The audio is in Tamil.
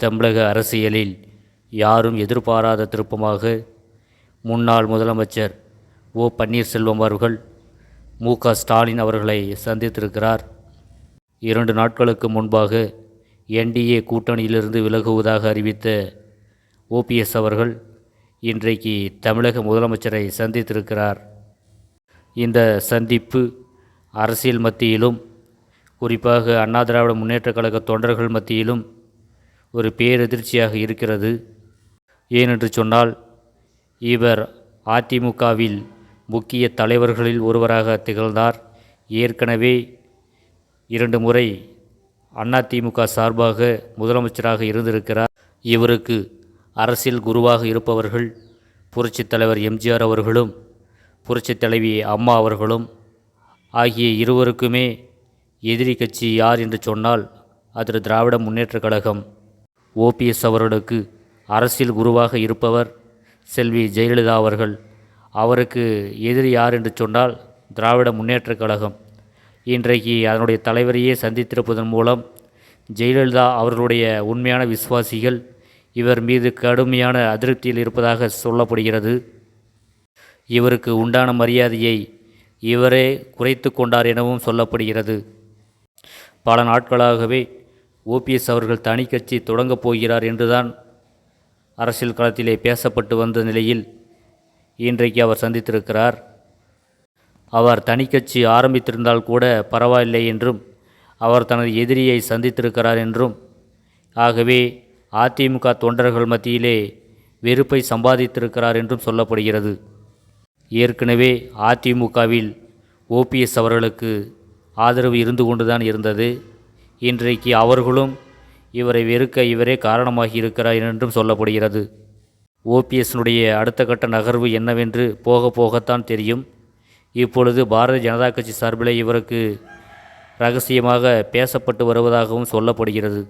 தமிழக அரசியலில் யாரும் எதிர்பாராத திருப்பமாக முன்னாள் முதலமைச்சர் ஓ பன்னீர்செல்வம் அவர்கள் மு க ஸ்டாலின் அவர்களை சந்தித்திருக்கிறார். இரண்டு நாட்களுக்கு முன்பாக என்டிஏ கூட்டணியிலிருந்து விலகுவதாக அறிவித்த ஓபிஎஸ் அவர்கள் இன்றைக்கு தமிழக முதலமைச்சரை சந்தித்திருக்கிறார். இந்த சந்திப்பு அரசியல் மத்தியிலும் குறிப்பாக அண்ணா திராவிட முன்னேற்றக் கழக தொண்டர்கள் மத்தியிலும் ஒரு பேரெதிர்ச்சியாக இருக்கிறது. ஏனென்று சொன்னால் இவர் அதிமுகவில் முக்கிய தலைவர்களில் ஒருவராக திகழ்ந்தார். ஏற்கனவே இரண்டு முறை அதிமுக சார்பாக முதலமைச்சராக இருந்திருக்கிறார். இவருக்கு அரசியல் குருவாக இருப்பவர்கள் புரட்சித் தலைவர் எம்ஜிஆர் அவர்களும் புரட்சித் தலைவி அம்மா அவர்களும் ஆகிய இருவருக்குமே எதிரி கட்சி யார் என்று சொன்னால் அது திராவிட முன்னேற்றக் கழகம். ஓபிஎஸ் அவர்களுக்கு அரசியல் குருவாக இருப்பவர் செல்வி ஜெயலலிதா அவர்கள். அவருக்கு எதிரி யார் என்று சொன்னால் திராவிட முன்னேற்றக் கழகம். இன்றைக்கு அதனுடைய தலைவரையே சந்தித்திருப்பதன் மூலம் ஜெயலலிதா அவர்களுடைய உண்மையான விசுவாசிகள் இவர் மீது கடுமையான அதிருப்தியில் இருப்பதாக சொல்லப்படுகிறது. இவருக்கு உண்டான மரியாதையை இவரே குறைத்து கொண்டார் எனவும் சொல்லப்படுகிறது. பல நாட்களாகவே ஓபிஎஸ் அவர்கள் தனி கட்சி தொடங்கப் போகிறார் என்றுதான் அரசியல் களத்திலே பேசப்பட்டு வந்த நிலையில் இன்றைக்கு அவர் சந்தித்திருக்கிறார். அவர் தனி கட்சி ஆரம்பித்திருந்தால் கூட பரவாயில்லை என்றும் அவர் தனது எதிரியை சந்தித்திருக்கிறார் என்றும் ஆகவே அதிமுக தொண்டர்கள் மத்தியிலே வெறுப்பை சம்பாதித்திருக்கிறார் என்றும் சொல்லப்படுகிறது. ஏற்கனவே அதிமுகவில் ஓபிஎஸ் அவர்களுக்கு ஆதரவு இருந்து கொண்டுதான் இருந்தது. இன்றைக்கு அவர்களும் இவரை வெறுக்க இவரே காரணமாகி இருக்கிறார் என்றும் சொல்லப்படுகிறது. ஓபிஎஸ்னுடைய அடுத்த கட்ட நகர்வு என்னவென்று போக போகத்தான் தெரியும். இப்பொழுது பாரதிய ஜனதா கட்சி சார்பில் இவருக்கு ரகசியமாக பேசப்பட்டு வருவதாகவும் சொல்லப்படுகிறது.